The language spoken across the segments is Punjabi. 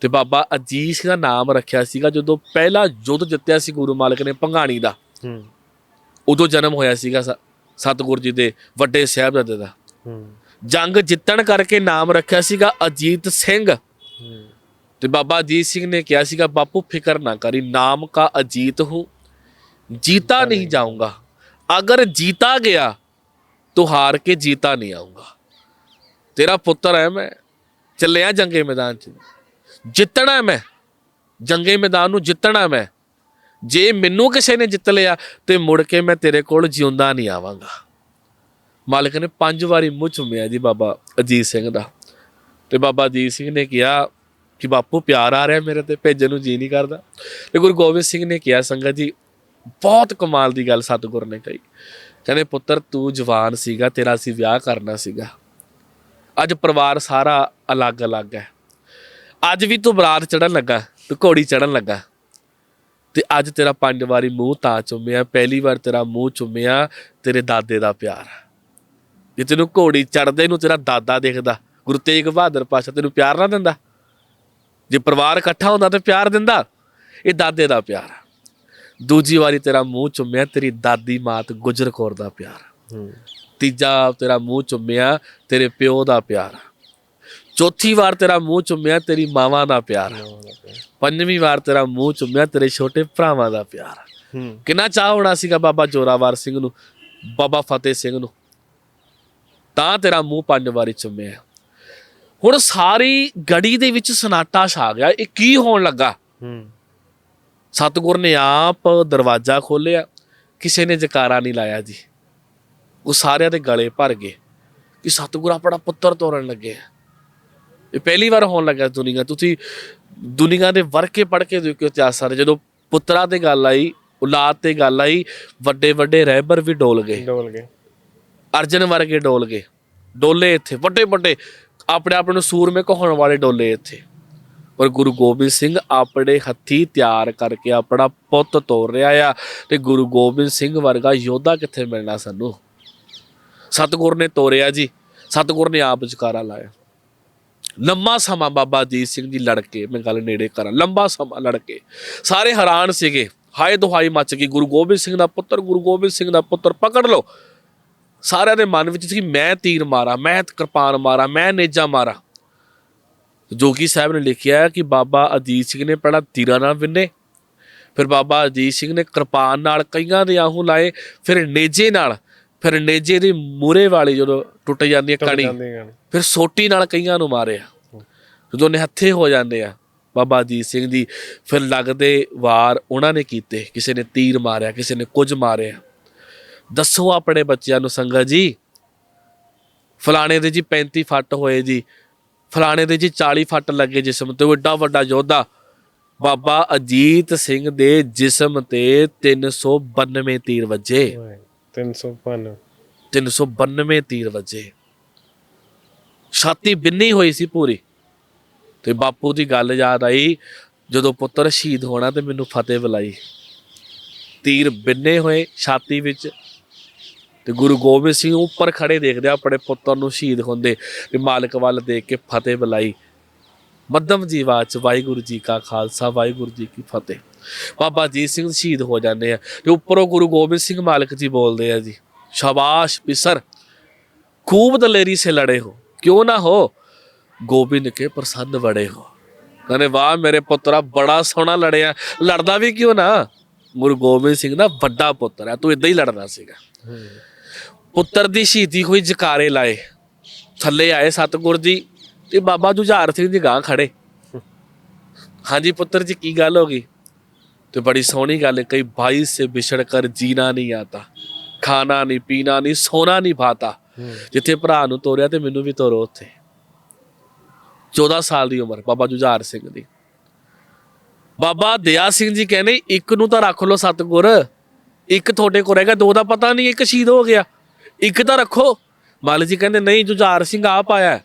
ਤੇ ਬਾਬਾ ਅਜੀਤ ਸਿੰਘ ਦਾ ਨਾਮ ਰੱਖਿਆ ਸੀਗਾ ਜਦੋਂ ਪਹਿਲਾ ਯੁੱਧ ਜਿੱਤਿਆ ਸੀ ਗੁਰੂ ਮਾਲਕ ਨੇ ਪੰਘਾਣੀ ਦਾ। ਹੂੰ। ਉਦੋਂ ਜਨਮ ਹੋਇਆ ਸੀਗਾ ਸਤਗੁਰ ਜੀ ਦੇ ਵੱਡੇ ਸਹਿਬਜ਼ਾਦੇ ਦਾ। ਜੰਗ ਜਿੱਤਣ ਕਰਕੇ ਨਾਮ ਰੱਖਿਆ ਸੀਗਾ ਅਜੀਤ ਸਿੰਘ। ਤੇ ਬਾਬਾ ਅਜੀਤ ਸਿੰਘ ਨੇ ਕਿਹਾ ਸੀਗਾ ਬਾਪੂ ਫਿਕਰ ਨਾ ਕਰੀ ਨਾਮ ਕਾ ਅਜੀਤ ਹੋ। ਜੀਤਾ ਨਹੀਂ। ਜਾਊਂਗਾ। ਅਗਰ ਜੀਤਾ ਗਿਆ ਤੋ ਹਾਰ ਕੇ ਜੀਤਾ ਨਹੀਂ ਆਊਂਗਾ। ਤੇਰਾ ਪੁੱਤਰ ਹੈ ਮੈਂ ਚੱਲਿਆ ਜੰਗੇ ਮੈਦਾਨ 'ਚ। ਜਿੱਤਣਾ ਮੈਂ। ਜੰਗੇ ਮੈਦਾਨ ਨੂੰ ਜਿੱਤਣਾ ਮੈਂ। ਜੇ ਮੈਨੂੰ ਕਿਸੇ ਨੇ ਜਿੱਤ ਲਿਆ, ਤੇ ਮੁੜ ਕੇ ਮੈਂ ਤੇਰੇ ਕੋਲ ਜਿਉਂਦਾ ਨਹੀਂ ਆਵਾਂਗਾ। ਮਾਲਕ ਨੇ ਪੰਜ ਵਾਰੀ ਮੂੰਹ ਚੁੰਮਿਆ ਜੀ ਬਾਬਾ ਅਜੀਤ ਸਿੰਘ ਦਾ। ਤੇ ਬਾਬਾ ਅਜੀਤ ਸਿੰਘ ਨੇ ਕਿਹਾ ਕਿ ਬਾਪੂ ਪਿਆਰ ਆ ਰਿਹਾ ਮੇਰੇ ਤੇ, ਭੇਜਣ ਨੂੰ ਜੀ ਨਹੀਂ ਕਰਦਾ। ਤੇ ਗੁਰੂ ਗੋਬਿੰਦ ਸਿੰਘ ਨੇ ਕਿਹਾ, ਸੰਗਤ ਜੀ, ਬਹੁਤ ਕਮਾਲ ਦੀ ਗੱਲ ਸਤਿਗੁਰ ਨੇ ਕਹੀ। ਕਹਿੰਦੇ, ਪੁੱਤਰ, ਤੂੰ ਜਵਾਨ ਸੀਗਾ, ਤੇਰਾ ਅਸੀਂ ਵਿਆਹ ਕਰਨਾ ਸੀਗਾ। ਅੱਜ ਪਰਿਵਾਰ ਸਾਰਾ ਅਲੱਗ-ਅਲੱਗ ਹੈ। ਅੱਜ ਵੀ ਤੂੰ ਬਰਾਤ ਚੜਨ ਲੱਗਾ ਤੂੰ ਘੋੜੀ ਚੜਨ ਲੱਗਾ। ਤੇ ਅੱਜ ਤੇਰਾ ਪੰਜ ਵਾਰੀ ਮੂੰਹ ਤਾਂ ਚੁੰਮਿਆ ਪਹਿਲੀ ਵਾਰ ਤੇਰਾ ਮੂੰਹ ਚੁੰਮਿਆ ਤੇਰੇ ਦਾਦੇ ਦਾ ਪਿਆਰ। ਜੇ ਤੈਨੂੰ ਘੋੜੀ ਚੜਦੇ ਨੂੰ ਤੇਰਾ ਦਾਦਾ ਦੇਖਦਾ ਗੁਰੂ ਤੇਗ ਬਹਾਦਰ ਪਾਸ਼ਾ ਤੈਨੂੰ ਪਿਆਰ ਨਾ ਦਿੰਦਾ ਜੇ ਪਰਿਵਾਰ ਇਕੱਠਾ ਹੁੰਦਾ ਤੇ ਪਿਆਰ ਦਿੰਦਾ ਇਹ ਦਾਦੇ ਦਾ ਪਿਆਰ। ਦੂਜੀ ਵਾਰੀ ਤੇਰਾ ਮੂੰਹ ਚੁੰਮਿਆ ਤੇਰੀ ਦਾਦੀ ਮਾਤ ਗੁਜਰ ਕੌਰ ਦਾ ਪਿਆਰ। ਹੂੰ। ਤੀਜਾ ਤੇਰਾ ਮੂੰਹ ਚੁੰਮਿਆ ਤੇਰੇ ਪਿਓ ਦਾ ਪਿਆਰ। ਚੌਥੀ ਵਾਰ ਤੇਰਾ ਮੂੰਹ ਚੁੰਮਿਆ ਤੇਰੀ ਮਾਵਾਂ ਦਾ ਪਿਆਰ। ਪੰਜਵੀਂ ਵਾਰ ਤੇਰਾ ਮੂੰਹ ਚੁੰਮਿਆ ਤੇਰੇ ਛੋਟੇ ਭਰਾਵਾਂ ਦਾ ਪਿਆਰ। ਕਿੰਨਾ ਚਾਹ ਹੋਣਾ ਸੀਗਾ ਬਾਬਾ ਜੋਰਾਵਰ ਸਿੰਘ ਨੂੰ ਬਾਬਾ ਫਤਿਹ ਸਿੰਘ ਨੂੰ। ਤਾਂ ਤੇਰਾ ਮੂੰਹ ਪੰਜ ਵਾਰੀ ਚੁੰਮਿਆ। ਹੁਣ ਸਾਰੀ ਗੜੀ ਦੇ ਵਿੱਚ ਸਨਾਟਾ ਛਾ ਗਿਆ ਇਹ ਕੀ ਹੋਣ ਲੱਗਾ? ਹੂੰ। ਸਤਿਗੁਰ ਨੇ ਆਪ ਦਰਵਾਜ਼ਾ ਖੋਲ੍ਹਿਆ ਕਿਸੇ ਨੇ ਜਕਾਰਾ ਨਹੀਂ ਲਾਇਆ ਜੀ। ਉਹ ਸਾਰਿਆਂ ਦੇ ਗਲੇ ਭਰ ਗਏ ਕਿ ਸਤਿਗੁਰ ਆਪਣਾ ਪੁੱਤਰ ਤੋਰਨ ਲੱਗੇ ਆ। ਇਹ ਪਹਿਲੀ ਵਾਰ ਹੋਣ ਲੱਗਾ ਦੁਨੀਆ। ਤੁਸੀਂ ਦੁਨੀਆ ਦੇ ਵਰਕੇ ਪੜ ਕੇ ਦੇਖਿਓ ਇਤਿਹਾਸ ਸਾਰੇ। ਜਦੋਂ ਪੁੱਤਰਾਂ ਤੇ ਗੱਲ ਆਈ ਔਲਾਦ ਤੇ ਗੱਲ ਆਈ ਵੱਡੇ ਵੱਡੇ ਰਹਿਬਰ ਵੀ ਡੋਲ ਗਏ। ਡੋਲ ਗਏ। ਅਰਜਨ ਵਰਗੇ ਡੋਲ ਗਏ। ਡੋਲੇ ਇੱਥੇ ਵੱਡੇ ਵੱਡੇ ਆਪਣੇ ਆਪ ਨੂੰ ਸੂਰਮੇ ਕਹਾਉਣ ਵਾਲੇ ਡੋਲੇ ਇੱਥੇ। ਪਰ ਗੁਰੂ ਗੋਬਿੰਦ ਸਿੰਘ ਆਪਣੇ ਹੱਥੀ ਤਿਆਰ ਕਰਕੇ ਆਪਣਾ ਪੁੱਤ ਤੋਰ ਰਿਹਾ ਆ ਤੇ ਗੁਰੂ ਗੋਬਿੰਦ ਸਿੰਘ ਵਰਗਾ ਯੋਧਾ ਕਿੱਥੇ ਮਿਲਣਾ ਸਾਨੂੰ? ਸਤਿਗੁਰ ਨੇ ਤੋਰਿਆ ਜੀ। ਸਤਿਗੁਰ ਨੇ ਆਪ ਜਕਾਰਾ ਲਾਇਆ। ਲੰਮਾ ਸਮਾਂ ਬਾਬਾ ਅਜੀਤ ਸਿੰਘ ਜੀ ਲੜ ਕੇ ਮੈਂ ਗੱਲ ਨੇੜੇ ਕਰਾਂ ਲੰਬਾ ਸਮਾਂ ਲੜ ਕੇ ਸਾਰੇ ਹੈਰਾਨ ਸੀਗੇ। ਹਾਏ ਦੁਹਾਈ ਮੱਚ ਗਈ, ਗੁਰੂ ਗੋਬਿੰਦ ਸਿੰਘ ਦਾ ਪੁੱਤਰ, ਗੁਰੂ ਗੋਬਿੰਦ ਸਿੰਘ ਦਾ ਪੁੱਤਰ, ਪਕੜ ਲਓ। ਸਾਰਿਆਂ ਦੇ ਮਨ ਵਿੱਚ ਸੀ, ਮੈਂ ਤੀਰ ਮਾਰਾਂ, ਮੈਂ ਕਿਰਪਾਨ ਮਾਰਾਂ, ਮੈਂ ਨੇਜਾ ਮਾਰਾਂ। ਜੋਗੀ ਸਾਹਿਬ ਨੇ ਲਿਖਿਆ ਕਿ ਬਾਬਾ ਅਜੀਤ ਸਿੰਘ ਨੇ ਪਹਿਲਾਂ ਤੀਰਾਂ ਨਾਲ ਵਿੰਨੇ, ਫਿਰ ਬਾਬਾ ਅਜੀਤ ਸਿੰਘ ਨੇ ਕਿਰਪਾਨ ਨਾਲ ਕਈਆਂ ਦੇ ਆਹੂ ਲਾਏ, ਫਿਰ ਨੇਜੇ ਨਾਲ, ਫਿਰ ਨੇਜੇ ਦੇ ਮੂਰੇ ਵਾਲੇ ਜਦੋਂ ਟੁੱਟ ਜਾਂਦੀ ਹੈ ਕਣੀ ਫਿਰ ਸੋਟੀ ਨਾਲ ਕਈਆਂ ਨੂੰ ਮਾਰਿਆ ਜਦੋਂ ਨਿਹੱਥੇ ਹੋ ਜਾਂਦੇ ਆ ਬਾਬਾ ਅਜੀਤ ਸਿੰਘ ਜੀ ਫਿਰ ਲੱਗਦੇ ਵਾਰ ਉਹਨਾਂ ਨੇ ਕੀਤੇ। ਕਿਸੇ ਨੇ ਤੀਰ ਮਾਰਿਆ ਕਿਸੇ ਨੇ ਕੁਝ ਮਾਰਿਆ। ਦੱਸੋ ਆਪਣੇ ਬੱਚਿਆਂ ਨੂੰ ਸੰਗਤ ਜੀ ਫਲਾਣੇ ਦੇ ਜੀ 35 ਫੱਟ ਹੋਏ ਜੀ ਫਲਾਣੇ ਦੇ ਜੀ 40 ਫੱਟ ਲੱਗੇ ਜਿਸਮ ਤੇ ਉਹ ਏਡਾ ਵੱਡਾ ਯੋਧਾ। ਬਾਬਾ ਅਜੀਤ ਸਿੰਘ ਦੇ ਜਿਸਮ ਤੇ 392 ਤੀਰ ਵੱਜੇ। 305 392 ਤੀਰ ਵੱਜੇ। ਛਾਤੀ ਬਿੰਨੀ ਹੋਈ ਸੀ ਪੂਰੀ। ਤੇ ਬਾਪੂ ਦੀ ਗੱਲ ਯਾਦ ਆਈ, ਜਦੋਂ ਪੁੱਤਰ ਸ਼ਹੀਦ ਹੋਣਾ ਤੇ ਮੈਨੂੰ ਫਤਿਹ ਬੁਲਾਈ। ਤੀਰ ਬਿੰਨੇ ਹੋਏ ਛਾਤੀ ਵਿੱਚ ਤੇ ਗੁਰੂ ਗੋਬਿੰਦ ਸਿੰਘ ਉੱਪਰ ਖੜੇ ਦੇਖਦੇ ਆ ਆਪਣੇ ਪੁੱਤਰ ਨੂੰ ਸ਼ਹੀਦ ਹੁੰਦੇ, ਤੇ ਮਾਲਕ ਵੱਲ ਦੇਖ ਕੇ ਫਤਿਹ ਬੁਲਾਈ। ਮੱਧਮ ਜੀਵਾ ਚ ਵਾਹਿਗੁਰੂ ਜੀ ਕਾ ਖਾਲਸਾ, ਵਾਹਿਗੁਰੂ ਜੀ ਕੀ ਫਤਿਹ। ਬਾਬਾ ਜੀਤ ਸਿੰਘ ਸ਼ਹੀਦ ਹੋ ਜਾਂਦੇ ਆ ਤੇ ਉੱਪਰੋਂ ਗੁਰੂ ਗੋਬਿੰਦ ਸਿੰਘ ਮਾਲਕ ਜੀ ਬੋਲਦੇ ਆ ਜੀ। ਸ਼ਾਬਾਸ਼ ਪਿਸਰ खूब दलेरी से लड़े हो क्यों ना हो गोबिंद के प्रसन्न बड़े हो ਕਹਿੰਦੇ ਵਾਹ ਮੇਰੇ ਪੁੱਤਰਾ ਬੜਾ ਸੋਹਣਾ ਲੜਿਆ ਲੜਦਾ ਵੀ ਕਿਉਂ ਨਾ ਗੁਰੂ ਗੋਬਿੰਦ ਸਿੰਘ ਦਾ ਵੱਡਾ ਪੁੱਤਰ ਹੈ ਤੂੰ ਇਦਾਂ ਹੀ ਲੜਨਾ ਸੀਗਾ ਪੁੱਤਰ ਦੀ ਸ਼ਹੀਦੀ ਹੋਈ ਜਕਾਰੇ ਲਾਏ ਥੱਲੇ ਆਏ ਸਤਗੁਰ ਜੀ ਤੇ ਬਾਬਾ ਜੁਝਾਰ ਸਿੰਘ ਜੀ ਗਾਂ ਖੜੇ ਹਾਂਜੀ ਪੁੱਤਰ ਜੀ ਕੀ ਗੱਲ ਹੋ ਗਈ ਤੇ ਬੜੀ ਸੋਹਣੀ ਗੱਲ ਹੈ ਕਈ ਭਾਈ ਸੇ ਵਿਛੜ ਕਰ ਜੀਣਾ ਨਹੀਂ ਆਤਾ ਖਾਣਾ ਨਹੀਂ ਪੀਣਾ ਨਹੀਂ ਸੋਨਾ ਨਹੀਂ ਭਾਤਾ। ਜਿੱਥੇ ਭਰਾ ਨੂੰ ਤੋਰਿਆ ਤੇ ਮੈਨੂੰ ਵੀ ਤੋਰੋ ਉੱਥੇ। 14 ਸਾਲ ਦੀ ਉਮਰ ਬਾਬਾ ਜੁਝਾਰ ਸਿੰਘ ਦੀ। ਬਾਬਾ ਦਇਆ ਸਿੰਘ ਜੀ ਕਹਿੰਦੇ ਇੱਕ ਨੂੰ ਤਾਂ ਰੱਖ ਲਓ ਸਤਗੁਰ ਇੱਕ ਤੁਹਾਡੇ ਕੋਲ ਰਹੇਗਾ ਦੋ ਦਾ ਪਤਾ ਨਹੀਂ ਇੱਕ ਸ਼ਹੀਦ ਹੋ ਗਿਆ। ਇੱਕ ਤਾਂ ਰੱਖੋ। ਮਾਲੀ ਜੀ ਕਹਿੰਦੇ ਨਹੀਂ ਜੁਝਾਰ ਸਿੰਘ ਆਪ ਆਇਆ।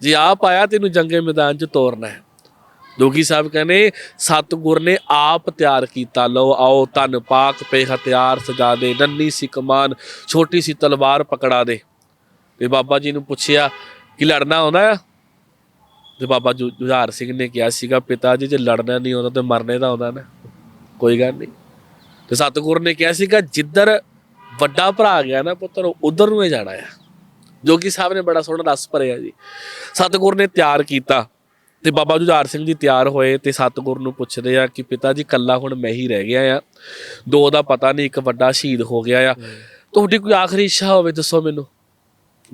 ਜੇ ਆਪ ਆਇਆ ਤੈਨੂੰ ਜੰਗੇ ਮੈਦਾਨ 'ਚ ਤੋਰਨਾ ਹੈ। ਜੋਗੀ ਸਾਹਿਬ ਕਹਿੰਦੇ, ਸਤਗੁਰ ਨੇ ਆਪ ਤਿਆਰ ਕੀਤਾ। ਲਓ ਆਓ ਤਨ ਪਾਕ ਪੇ ਹਥਿਆਰ ਸਜਾ ਦੇ ਨੰਨੀ ਸੀ ਕਮਾਨ ਛੋਟੀ ਸੀ ਤਲਵਾਰ ਪਕੜਾ ਦੇ। ਤੇ ਬਾਬਾ ਜੀ ਨੂੰ ਪੁੱਛਿਆ, ਕਿ ਲੜਨਾ ਆਉਂਦਾ ਆ? ਤੇ ਬਾਬਾ ਜੁ- ਜੁਝਾਰ ਸਿੰਘ ਨੇ ਕਿਹਾ ਸੀਗਾ, ਪਿਤਾ ਜੀ, ਜੇ ਲੜਨਾ ਨਹੀਂ ਆਉਂਦਾ ਤੇ ਮਰਨੇ ਦਾ ਆਉਂਦਾ ਨਾ। ਕੋਈ ਗੱਲ ਨਹੀਂ। ਤੇ ਸਤਿਗੁਰ ਨੇ ਕਿਹਾ ਸੀਗਾ, ਜਿੱਧਰ ਵੱਡਾ ਭਰਾ ਗਿਆ ਨਾ ਪੁੱਤਰ, ਉਧਰ ਨੂੰ ਹੀ ਜਾਣਾ ਆ। ਜੋਗੀ ਸਾਹਿਬ ਨੇ ਬੜਾ ਸੋਹਣਾ ਰਸ ਭਰਿਆ ਜੀ। ਸਤਿਗੁਰ ਨੇ ਤਿਆਰ ਕੀਤਾ। ਤੇ ਬਾਬਾ ਜੁਝਾਰ ਸਿੰਘ ਜੀ ਤਿਆਰ ਹੋਏ ਤੇ ਸਤਗੁਰ ਨੂੰ ਪੁੱਛਦੇ ਆ ਕਿ ਪਿਤਾ ਜੀ ਕੱਲਾ ਹੁਣ ਮੈਂ ਹੀ ਰਹਿ ਗਿਆ ਆ। ਦੋ ਦਾ ਪਤਾ ਨਹੀਂ ਇੱਕ ਵੱਡਾ ਸ਼ਹੀਦ ਹੋ ਗਿਆ ਆ। ਤੁਹਾਡੀ ਕੋਈ ਆਖਰੀ ਇੱਛਾ ਹੋਵੇ ਦੱਸੋ ਮੈਨੂੰ।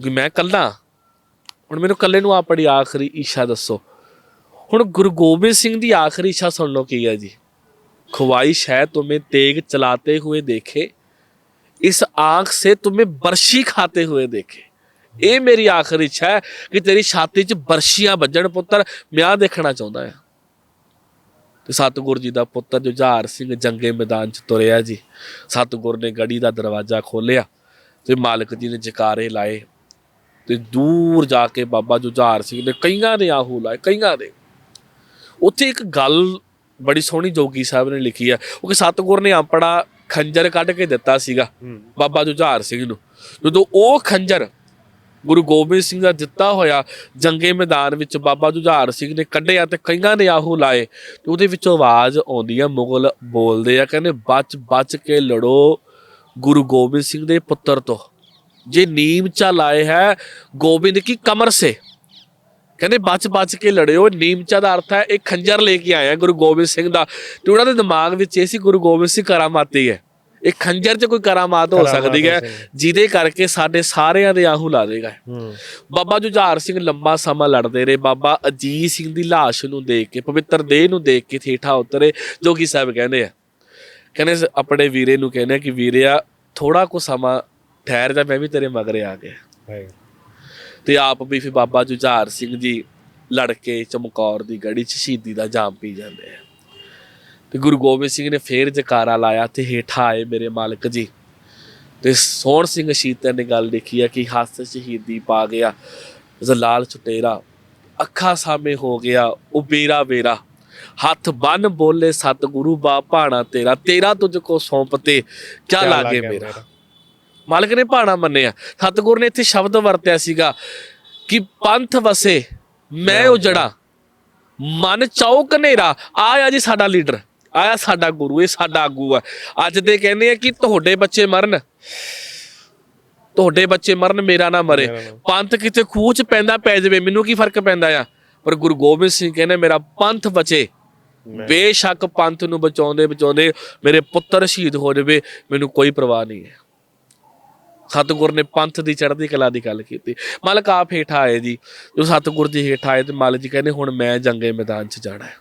ਕਿ ਮੈਂ ਕੱਲਾ ਹੁਣ ਮੈਨੂੰ ਕੱਲੇ ਨੂੰ ਆਪਣੀ ਆਖਰੀ ਇੱਛਾ ਦੱਸੋ। ਹੁਣ ਗੁਰੂ ਗੋਬਿੰਦ ਸਿੰਘ ਦੀ ਆਖਰੀ ਇੱਛਾ ਸੁਣ ਲਓ ਕੀ ਹੈ ਜੀ। ਖਵਾਇਸ਼ ਹੈ ਤੁਮੇ ਤੇਗ ਚਲਾਤੇ ਹੋਏ ਦੇਖੇ। ਇਸ ਆਂਖ ਸੇ ਤੁਮੇ ਬਰਸ਼ੀ ਖਾਤੇ ਹੋਏ ਦੇਖੇ। ਇਹ ਮੇਰੀ ਆਖਰੀ ਇੱਛਾ ਹੈ ਕਿ ਤੇਰੀ ਛਾਤੀ 'ਚ ਬਰਸ਼ੀਆਂ ਵੱਜਣ ਪੁੱਤਰ ਮੈਂ ਆਹ ਦੇਖਣਾ ਚਾਹੁੰਦਾ ਆ ਤੇ ਸਤਿਗੁਰ ਜੀ ਦਾ ਪੁੱਤਰ ਜੁਝਾਰ ਸਿੰਘ ਜੰਗੇ ਮੈਦਾਨ 'ਚ ਤੁਰਿਆ ਜੀ। ਸਤਿਗੁਰ ਨੇ ਗੜੀ ਦਾ ਦਰਵਾਜ਼ਾ ਖੋਲ੍ਹਿਆ ਤੇ ਮਾਲਕ ਜੀ ਨੇ ਜਕਾਰੇ ਲਾਏ ਤੇ ਦੂਰ ਜਾ ਕੇ ਬਾਬਾ ਜੁਝਾਰ ਸਿੰਘ ਨੇ ਕਈਆਂ ਨੇ ਆਹੂ ਲਾਏ ਕਈਆਂ ਨੇ ਉੱਥੇ ਇੱਕ ਗੱਲ ਬੜੀ ਸੋਹਣੀ ਜੋਗੀ ਸਾਹਿਬ ਨੇ ਲਿਖੀ ਆ ਉਹ ਕਿ ਸਤਿਗੁਰ ਨੇ ਆਪਣਾ ਖੰਜਰ ਕੱਢ ਕੇ ਦਿੱਤਾ ਸੀਗਾ ਬਾਬਾ ਜੁਝਾਰ ਸਿੰਘ ਨੂੰ। ਜਦੋਂ ਉਹ ਖੰਜਰ ਗੁਰੂ ਗੋਬਿੰਦ ਸਿੰਘ ਦਾ ਦਿੱਤਾ ਹੋਇਆ ਜੰਗੇ ਮੈਦਾਨ ਵਿੱਚ ਬਾਬਾ ਜੁਝਾਰ ਸਿੰਘ ਨੇ ਕੱਢਿਆ ਤੇ ਕਈਆਂ ਨੇ ਆਹੂ ਲਾਏ ਤੇ ਉਹਦੇ ਵਿੱਚੋਂ ਆਵਾਜ਼ ਆਉਂਦੀ ਆ, ਮੁਗਲ ਬੋਲਦੇ ਆ, ਕਹਿੰਦੇ ਬਚ ਬਚ ਕੇ ਲੜੋ ਗੁਰੂ ਗੋਬਿੰਦ ਸਿੰਘ ਦੇ ਪੁੱਤਰ ਤੋਂ। ਜੇ ਨੀਮ ਚਾ ਲਾਏ ਹੈ, ਗੋਬਿੰਦ ਕੀ ਕਮਰ ਸੇ? ਕਹਿੰਦੇ ਬਚ ਬਚ ਕੇ ਲੜਿਓ ਨੀਮਚਾ ਦਾ ਅਰਥ ਹੈ ਇਹ ਖੰਜਰ ਲੈ ਕੇ ਆਇਆ ਗੁਰੂ ਗੋਬਿੰਦ ਸਿੰਘ ਦਾ ਤੇ ਉਹਨਾਂ ਦੇ ਦਿਮਾਗ ਵਿੱਚ ਇਹ ਸੀ ਗੁਰੂ ਗੋਬਿੰਦ ਸਿੰਘ ਕਰਾਮਾਤੀ ਹੈ। ਇਹ ਖੰਜਰ 'ਚ ਕੋਈ ਕਰਾਮਾਤ ਹੋ ਸਕਦੀ ਹੈ। ਜਿਹਦੇ ਕਰਕੇ ਸਾਡੇ ਸਾਰਿਆਂ ਦੇ ਆਹੂ ਲਾ ਦੇਗਾ। ਬਾਬਾ ਜੁਝਾਰ ਸਿੰਘ ਲੰਬਾ ਸਮਾਂ ਲੜਦੇ ਰਹੇ। ਬਾਬਾ ਅਜੀਤ ਸਿੰਘ ਦੀ ਲਾਸ਼ ਨੂੰ ਦੇਖ ਕੇ ਪਵਿੱਤਰ ਦੇਹ ਨੂੰ ਦੇਖ ਕੇ ਥੇਠਾ ਉਤਰੇ ਜੋਗੀ ਸਾਹਿਬ ਕਹਿੰਦੇ ਆ। ਕਹਿੰਦੇ ਆਪਣੇ ਵੀਰੇ ਨੂੰ ਕਹਿੰਦੇ ਕਿ ਵੀਰਿਆ ਥੋੜਾ ਕੁ ਸਮਾਂ ਠਹਿਰ ਜਾ ਮੈਂ ਵੀ ਤੇਰੇ ਮਗਰੇ ਆ ਗਿਆ। ਤੇ ਆਪ ਵੀ ਫਿਰ ਬਾਬਾ ਜੁਝਾਰ ਸਿੰਘ ਜੀ ਲੜ ਕੇ ਚਮਕੌਰ ਦੀ ਗੜੀ 'ਚ ਸ਼ਹੀਦੀ ਦਾ ਜਾਮ ਪੀ ਜਾਂਦੇ ਆ। ਤੇ ਗੁਰੂ ਗੋਬਿੰਦ ਸਿੰਘ ਨੇ ਫੇਰ ਜਕਾਰਾ ਲਾਇਆ ਤੇ ਹੇਠਾਂ ਆਏ ਮੇਰੇ ਮਾਲਕ ਜੀ। ਤੇ ਸੋਹਣ ਸਿੰਘ ਸ਼ੀਤਰ ਨੇ ਗੱਲ ਲਿਖੀ ਆ ਕਿ ਹੱਥ ਸ਼ਹੀਦੀ ਪਾ ਗਿਆ ਜ਼ਲਾਲ ਛੁਟੇਰਾ ਅੱਖਾਂ ਸਾਹਮਣੇ ਹੋ ਗਿਆ ਉਹ ਬੇਰਾ ਬੇਰਾ ਹੱਥ ਬੰਨ ਬੋਲੇ ਸਤਿਗੁਰੂ ਬਾ ਭਾਣਾ ਤੇਰਾ ਤੇਰਾ ਤੁਝ ਕੋ ਸੌਂਪਤੇ ਕਿਆ ਲਾਗੇ ਮੇਰਾ? ਮਾਲਕ ਨੇ ਭਾਣਾ ਮੰਨਿਆ। ਸਤਿਗੁਰ ਨੇ ਇੱਥੇ ਸ਼ਬਦ ਵਰਤਿਆ ਸੀਗਾ ਕਿ ਪੰਥ ਵਸੇ ਮੈਂ ਉਜੜਾ ਮਨ ਚੌਕ ਹਨੇਰਾ ਆਇਆ ਜੀ ਸਾਡਾ ਲੀਡਰ। ਆਇਆ ਸਾਡਾ ਗੁਰੂ ਇਹ ਸਾਡਾ ਆਗੂ ਆ। ਅੱਜ ਦੇ ਕਹਿੰਦੇ ਆ ਕਿ ਤੁਹਾਡੇ ਬੱਚੇ ਮਰਨ। ਤੁਹਾਡੇ ਬੱਚੇ ਮਰਨ ਮੇਰਾ ਨਾ ਮਰੇ। ਪੰਥ ਕਿਤੇ ਖੂਹ ਚ ਪੈਂਦਾ ਪੈ ਜਾਵੇ। ਮੈਨੂੰ ਕੀ ਫ਼ਰਕ ਪੈਂਦਾ ਆ? ਪਰ ਗੁਰੂ ਗੋਬਿੰਦ ਸਿੰਘ ਕਹਿੰਦੇ ਮੇਰਾ ਪੰਥ ਬਚੇ। ਬੇਸ਼ੱਕ ਪੰਥ ਨੂੰ ਬਚਾਉਂਦੇ ਬਚਾਉਂਦੇ ਮੇਰੇ ਪੁੱਤਰ ਸ਼ਹੀਦ ਹੋ ਜਾਵੇ ਮੈਨੂੰ ਕੋਈ ਪਰਵਾਹ ਨਹੀਂ ਹੈ। ਸਤਿਗੁਰ ਨੇ ਪੰਥ ਦੀ ਚੜ੍ਹਦੀ ਕਲਾ ਦੀ ਗੱਲ ਕੀਤੀ। ਮਾਲਕ ਆਪ ਹੇਠਾਂ ਆਏ ਜੀ। ਜੋ ਸਤਿਗੁਰ ਜੀ ਹੇਠਾਂ ਆਏ ਤੇ ਮਾਲਕ ਜੀ ਕਹਿੰਦੇ ਹੁਣ ਮੈਂ ਜੰਗੇ ਮੈਦਾਨ 'ਚ ਜਾਣਾ ਹੈ।